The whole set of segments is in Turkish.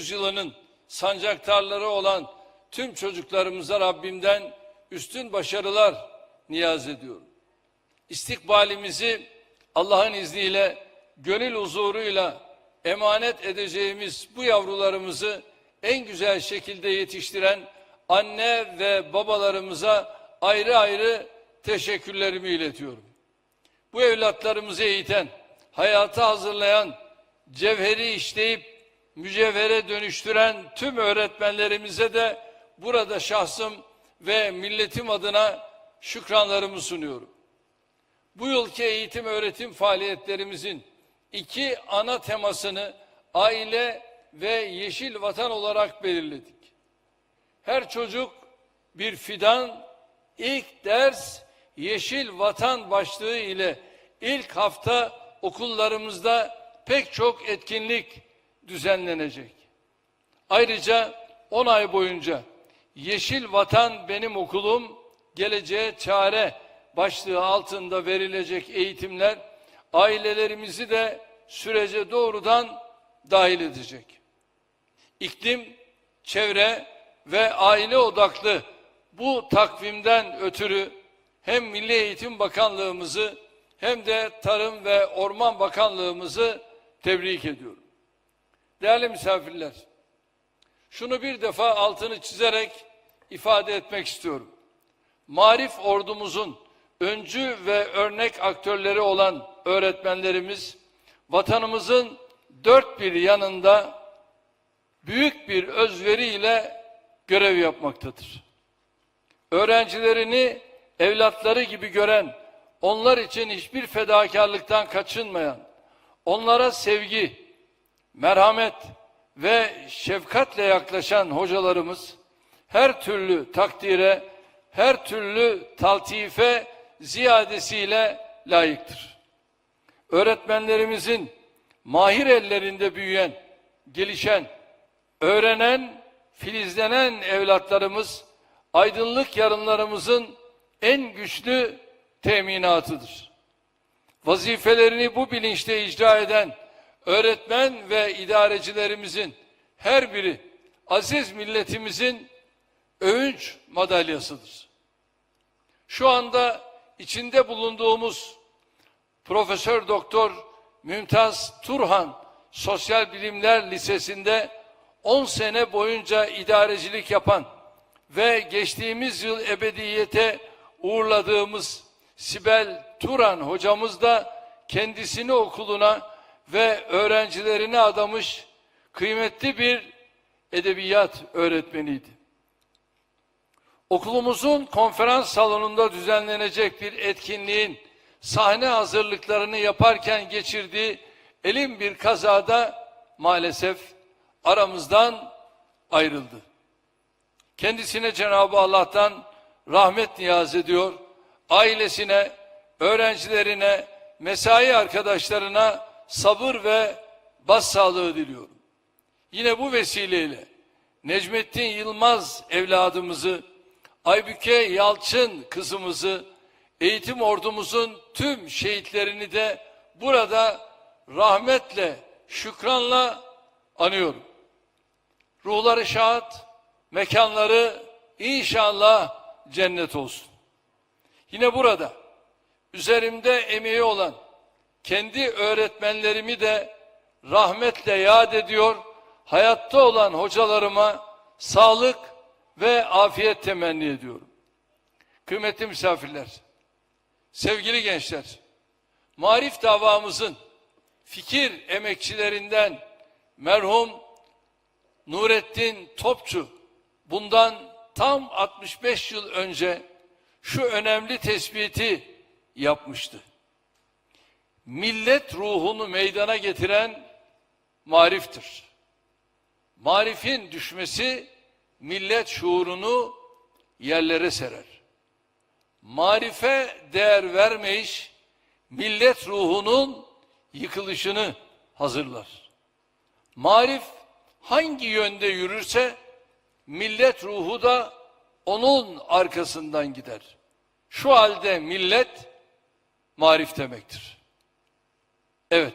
yüzyılının sancaktarları olan tüm çocuklarımıza Rabbimden üstün başarılar niyaz ediyorum. İstikbalimizi Allah'ın izniyle gönül huzuruyla emanet edeceğimiz bu yavrularımızı en güzel şekilde yetiştiren anne ve babalarımıza ayrı ayrı teşekkürlerimi iletiyorum. Bu evlatlarımızı eğiten, hayata hazırlayan, cevheri işleyip mücevhere dönüştüren tüm öğretmenlerimize de burada şahsım ve milletim adına şükranlarımı sunuyorum. Bu yılki eğitim öğretim faaliyetlerimizin iki ana temasını aile ve yeşil vatan olarak belirledik. Her çocuk bir fidan, ilk ders yeşil vatan başlığı ile ilk hafta okullarımızda pek çok etkinlik düzenlenecek. Ayrıca 10 ay boyunca Yeşil Vatan Benim Okulum, Geleceğe Çare başlığı altında verilecek eğitimler ailelerimizi de sürece doğrudan dahil edecek. İklim, çevre ve aile odaklı bu takvimden ötürü hem Milli Eğitim Bakanlığımızı hem de Tarım ve Orman Bakanlığımızı tebrik ediyorum. Değerli misafirler, şunu bir defa altını çizerek ifade etmek istiyorum. Marif ordumuzun öncü ve örnek aktörleri olan öğretmenlerimiz, vatanımızın dört bir yanında büyük bir özveriyle görev yapmaktadır. Öğrencilerini evlatları gibi gören, onlar için hiçbir fedakarlıktan kaçınmayan, onlara sevgi, merhamet ve şefkatle yaklaşan hocalarımız her türlü takdire, her türlü taltife ziyadesiyle layıktır. Öğretmenlerimizin mahir ellerinde büyüyen, gelişen, öğrenen, filizlenen evlatlarımız aydınlık yarınlarımızın en güçlü teminatıdır. Vazifelerini bu bilinçle icra eden öğretmen ve idarecilerimizin her biri aziz milletimizin övünç madalyasıdır. Şu anda içinde bulunduğumuz Profesör Doktor Mümtaz Turhan Sosyal Bilimler Lisesi'nde 10 sene boyunca idarecilik yapan ve geçtiğimiz yıl ebediyete uğurladığımız Sibel Turan hocamız da kendisini okuluna ve öğrencilerine adamış kıymetli bir edebiyat öğretmeniydi. Okulumuzun konferans salonunda düzenlenecek bir etkinliğin sahne hazırlıklarını yaparken geçirdiği elin bir kazada maalesef aramızdan ayrıldı. Kendisine Cenab-ı Allah'tan rahmet niyaz ediyor. Ailesine, öğrencilerine, mesai arkadaşlarına sabır ve başsağlığı diliyorum. Yine bu vesileyle Necmettin Yılmaz evladımızı, Aybüke Yalçın kızımızı, eğitim ordumuzun tüm şehitlerini de burada rahmetle, şükranla anıyorum. Ruhları şad, mekanları inşallah cennet olsun. Yine burada üzerimde emeği olan kendi öğretmenlerimi de rahmetle yad ediyor. Hayatta olan hocalarıma sağlık ve afiyet temenni ediyorum. Kıymetli misafirler, sevgili gençler, marif davamızın fikir emekçilerinden merhum Nurettin Topçu bundan tam 65 yıl önce şu önemli tespiti yapmıştı. Millet ruhunu meydana getiren mariftir. Marifin düşmesi millet şuurunu yerlere serer. Marife değer vermeyiş millet ruhunun yıkılışını hazırlar. Marif hangi yönde yürürse millet ruhu da onun arkasından gider. Şu halde millet marif demektir. Evet,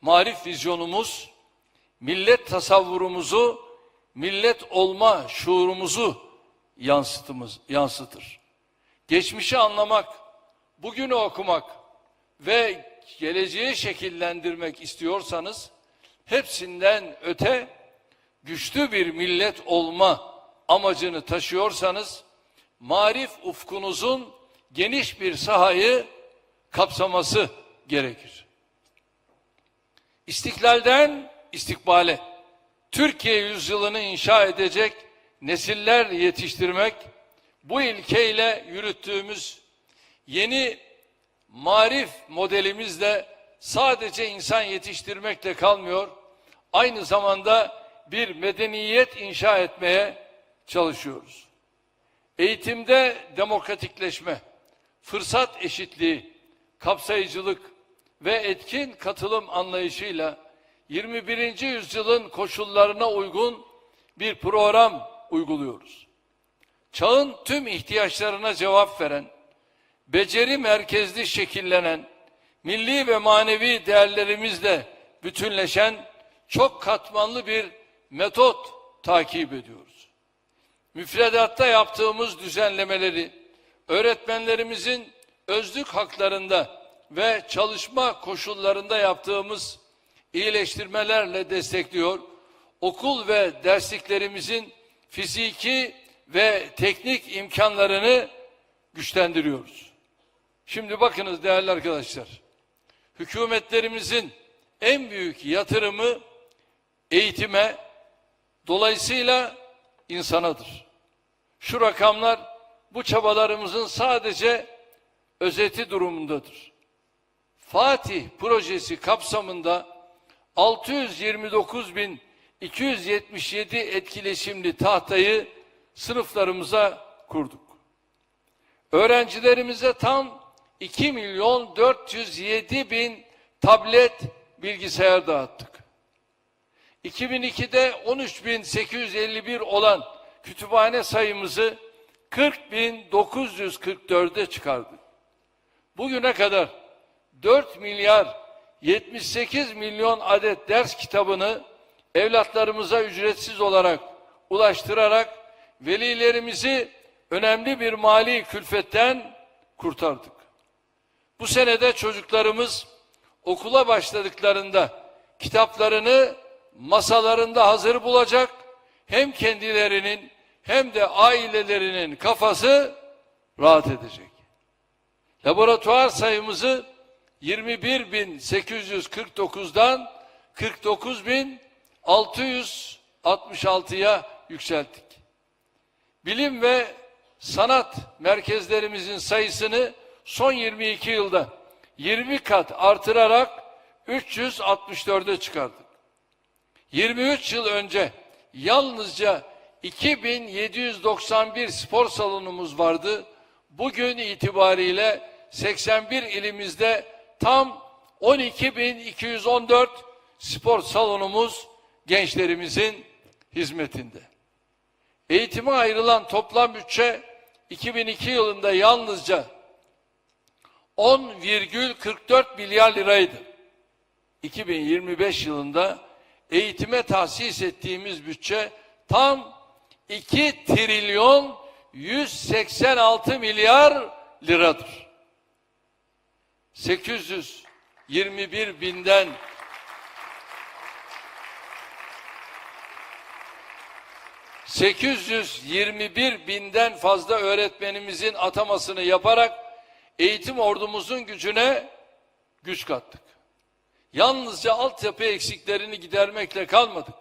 marif vizyonumuz millet tasavvurumuzu, millet olma şuurumuzu yansıtımız, yansıtır. Geçmişi anlamak, bugünü okumak ve geleceği şekillendirmek istiyorsanız hepsinden öte güçlü bir millet olma amacını taşıyorsanız marif ufkunuzun geniş bir sahayı kapsaması gerekir. İstiklalden istikbale Türkiye yüzyılını inşa edecek nesiller yetiştirmek bu ilkeyle yürüttüğümüz yeni marif modelimizle sadece insan yetiştirmekle kalmıyor. Aynı zamanda bir medeniyet inşa etmeye çalışıyoruz. Eğitimde demokratikleşme, fırsat eşitliği, kapsayıcılık ve etkin katılım anlayışıyla 21. yüzyılın koşullarına uygun bir program uyguluyoruz. Çağın tüm ihtiyaçlarına cevap veren, beceri merkezli şekillenen, milli ve manevi değerlerimizle bütünleşen çok katmanlı bir metot takip ediyoruz. Müfredatta yaptığımız düzenlemeleri öğretmenlerimizin özlük haklarında ve çalışma koşullarında yaptığımız iyileştirmelerle destekliyor. Okul ve dersliklerimizin fiziki ve teknik imkanlarını güçlendiriyoruz. Şimdi bakınız değerli arkadaşlar. Hükümetlerimizin en büyük yatırımı eğitime, dolayısıyla insanadır. Şu rakamlar bu çabalarımızın sadece özeti durumundadır. Fatih projesi kapsamında 629.277 etkileşimli tahtayı sınıflarımıza kurduk. Öğrencilerimize tam 2 milyon 407 bin tablet bilgisayar dağıttık. 2002'de 13.851 olan kütüphane sayımızı 40.944'e çıkardık. Bugüne kadar 4 milyar 78 milyon adet ders kitabını evlatlarımıza ücretsiz olarak ulaştırarak velilerimizi önemli bir mali külfetten kurtardık. Bu senede çocuklarımız okula başladıklarında kitaplarını masalarında hazır bulacak. Hem kendilerinin hem de ailelerinin kafası rahat edecek. Laboratuvar sayımızı 21.849'dan 49.666'ya yükselttik. Bilim ve sanat merkezlerimizin sayısını son 22 yılda 20 kat artırarak 364'e çıkardık. 23 yıl önce yalnızca 2791 spor salonumuz vardı. Bugün itibariyle 81 ilimizde tam 12.214 spor salonumuz gençlerimizin hizmetinde. Eğitime ayrılan toplam bütçe 2002 yılında yalnızca 10,44 milyar liraydı. 2025 yılında eğitime tahsis ettiğimiz bütçe tam 2 trilyon 186 milyar liradır. 821 binden ...821 binden fazla öğretmenimizin atamasını yaparak... ...eğitim ordumuzun gücüne güç kattık. Yalnızca altyapı eksiklerini gidermekle kalmadık.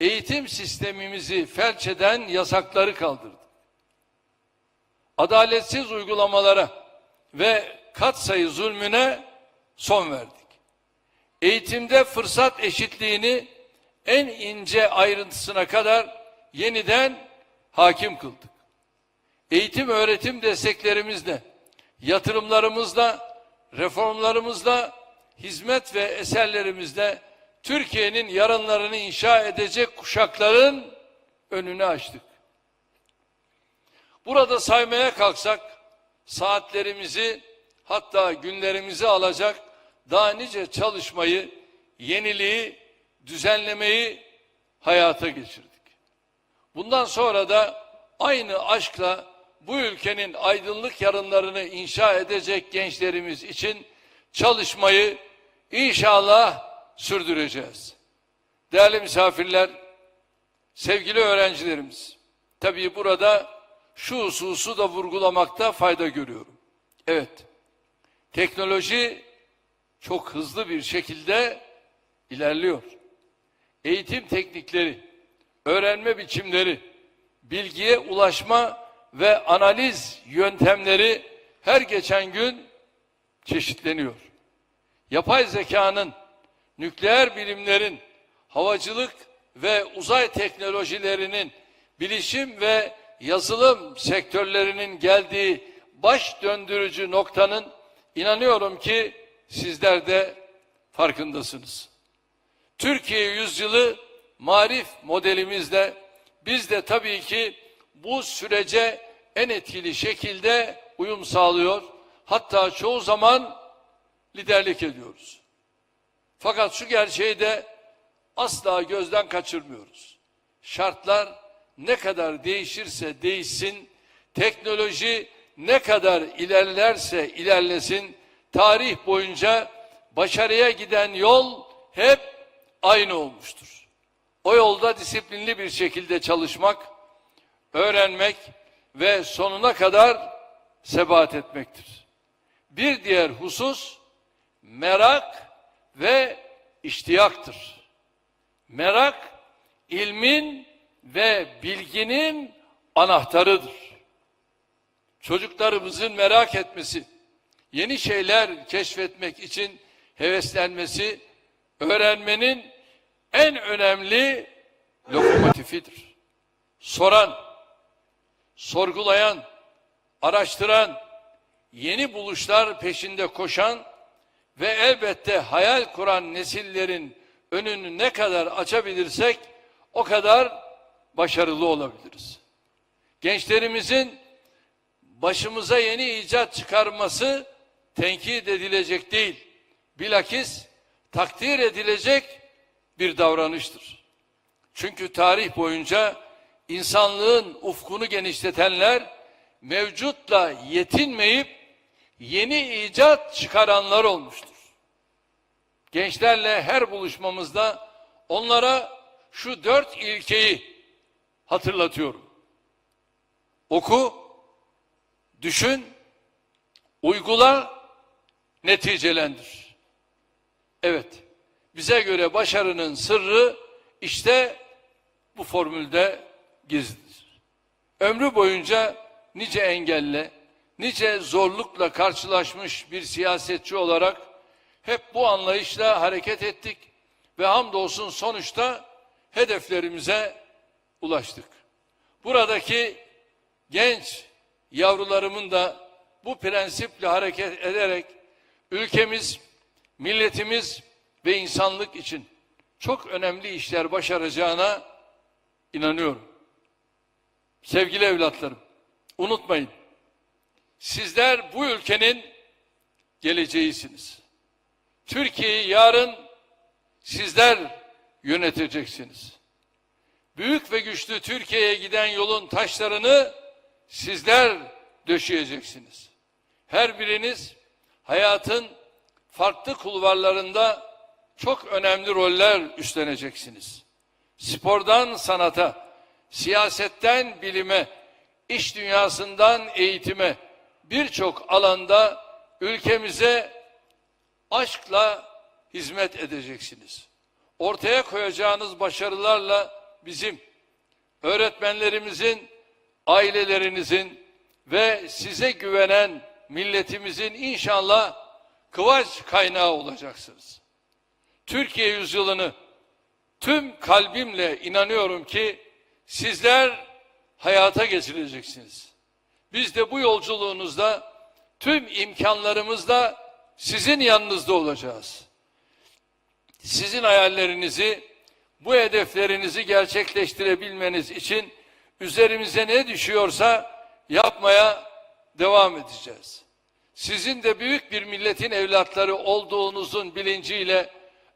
Eğitim sistemimizi felç eden yasakları kaldırdık. Adaletsiz uygulamalara ve katsayı zulmüne son verdik. Eğitimde fırsat eşitliğini en ince ayrıntısına kadar yeniden hakim kıldık. Eğitim öğretim desteklerimizle, yatırımlarımızla, reformlarımızla, hizmet ve eserlerimizle Türkiye'nin yarınlarını inşa edecek kuşakların önünü açtık. Burada saymaya kalksak saatlerimizi hatta günlerimizi alacak daha nice çalışmayı, yeniliği, düzenlemeyi hayata geçirdik. Bundan sonra da aynı aşkla bu ülkenin aydınlık yarınlarını inşa edecek gençlerimiz için çalışmayı inşallah sürdüreceğiz. Değerli misafirler, sevgili öğrencilerimiz, tabii burada şu hususu da vurgulamakta fayda görüyorum. Evet, teknoloji çok hızlı bir şekilde ilerliyor. Eğitim teknikleri, öğrenme biçimleri, bilgiye ulaşma ve analiz yöntemleri her geçen gün çeşitleniyor. Yapay zekanın, nükleer bilimlerin, havacılık ve uzay teknolojilerinin, bilişim ve yazılım sektörlerinin geldiği baş döndürücü noktanın inanıyorum ki sizler de farkındasınız. Türkiye yüzyılı marif modelimizle biz de tabii ki bu sürece en etkili şekilde uyum sağlıyor. Hatta çoğu zaman liderlik ediyoruz. Fakat şu gerçeği de asla gözden kaçırmıyoruz. Şartlar ne kadar değişirse değişsin, teknoloji ne kadar ilerlerse ilerlesin, tarih boyunca başarıya giden yol hep aynı olmuştur. O yolda disiplinli bir şekilde çalışmak, öğrenmek ve sonuna kadar sebat etmektir. Bir diğer husus merak ve iştiyaktır. Merak ilmin ve bilginin anahtarıdır. Çocuklarımızın merak etmesi, yeni şeyler keşfetmek için heveslenmesi öğrenmenin en önemli lokomotifidir. Soran, sorgulayan, araştıran, yeni buluşlar peşinde koşan ve elbette hayal kuran nesillerin önünü ne kadar açabilirsek o kadar başarılı olabiliriz. Gençlerimizin başımıza yeni icat çıkarması tenkit edilecek değil. Bilakis takdir edilecek bir davranıştır. Çünkü tarih boyunca insanlığın ufkunu genişletenler mevcutla yetinmeyip yeni icat çıkaranlar olmuştur. Gençlerle her buluşmamızda onlara şu dört ilkeyi hatırlatıyorum. Oku, düşün, uygula, neticelendir. Evet, bize göre başarının sırrı işte bu formülde gizlidir. Ömrü boyunca nice engelle, nice zorlukla karşılaşmış bir siyasetçi olarak hep bu anlayışla hareket ettik ve hamdolsun sonuçta hedeflerimize ulaştık. Buradaki genç yavrularımın da bu prensiple hareket ederek ülkemiz, milletimiz ve insanlık için çok önemli işler başaracağına inanıyorum. Sevgili evlatlarım, unutmayın. Sizler bu ülkenin geleceğisiniz. Türkiye'yi yarın sizler yöneteceksiniz. Büyük ve güçlü Türkiye'ye giden yolun taşlarını sizler döşeyeceksiniz. Her biriniz hayatın farklı kulvarlarında çok önemli roller üstleneceksiniz. Spordan sanata, siyasetten bilime, iş dünyasından eğitime birçok alanda ülkemize aşkla hizmet edeceksiniz. Ortaya koyacağınız başarılarla bizim öğretmenlerimizin, ailelerinizin ve size güvenen milletimizin inşallah kıvaç kaynağı olacaksınız. Türkiye yüzyılını tüm kalbimle inanıyorum ki sizler hayata geçireceksiniz. Biz de bu yolculuğunuzda tüm imkanlarımızla sizin yanınızda olacağız. Sizin hayallerinizi, bu hedeflerinizi gerçekleştirebilmeniz için üzerimize ne düşüyorsa yapmaya devam edeceğiz. Sizin de büyük bir milletin evlatları olduğunuzun bilinciyle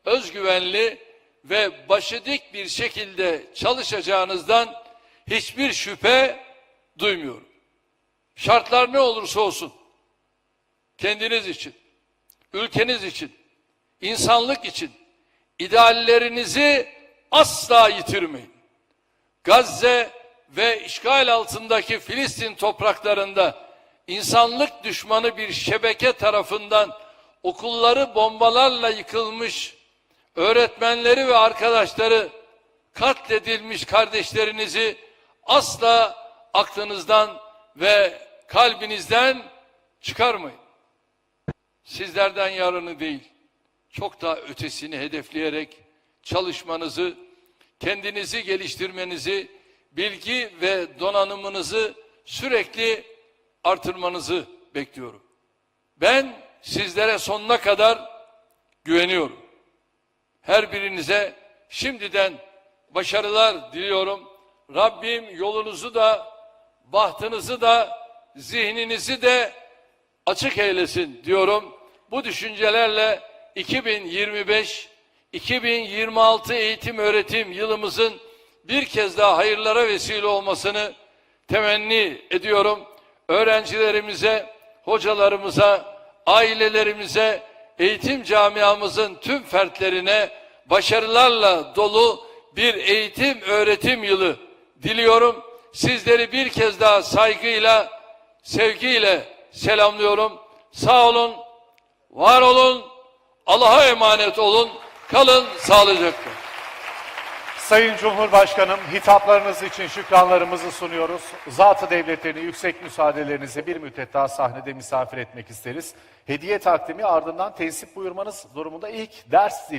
özgüvenli ve başı dik bir şekilde çalışacağınızdan hiçbir şüphe duymuyorum. Şartlar ne olursa olsun kendiniz için, ülkeniz için, insanlık için ideallerinizi asla yitirmeyin. Gazze ve işgal altındaki Filistin topraklarında insanlık düşmanı bir şebeke tarafından okulları bombalarla yıkılmış, öğretmenleri ve arkadaşları katledilmiş kardeşlerinizi asla aklınızdan ve kalbinizden çıkarmayın. Sizlerden yarını değil, çok daha ötesini hedefleyerek çalışmanızı, kendinizi geliştirmenizi, bilgi ve donanımınızı sürekli artırmanızı bekliyorum. Ben sizlere sonuna kadar güveniyorum. Her birinize şimdiden başarılar diliyorum. Rabbim yolunuzu da, bahtınızı da, zihninizi de açık eylesin diyorum. Bu düşüncelerle 2025-2026 eğitim öğretim yılımızın bir kez daha hayırlara vesile olmasını temenni ediyorum. Öğrencilerimize, hocalarımıza, ailelerimize, eğitim camiamızın tüm fertlerine başarılarla dolu bir eğitim öğretim yılı diliyorum. Sizleri bir kez daha saygıyla, sevgiyle selamlıyorum. Sağ olun, var olun, Allah'a emanet olun. Kalın sağlıcakla. Sayın Cumhurbaşkanım, hitaplarınız için şükranlarımızı sunuyoruz. Zatı devletlerini yüksek müsaadelerinize bir müddet daha sahnede misafir etmek isteriz. Hediye takdimi ardından tesip buyurmanız durumunda ilk ders zili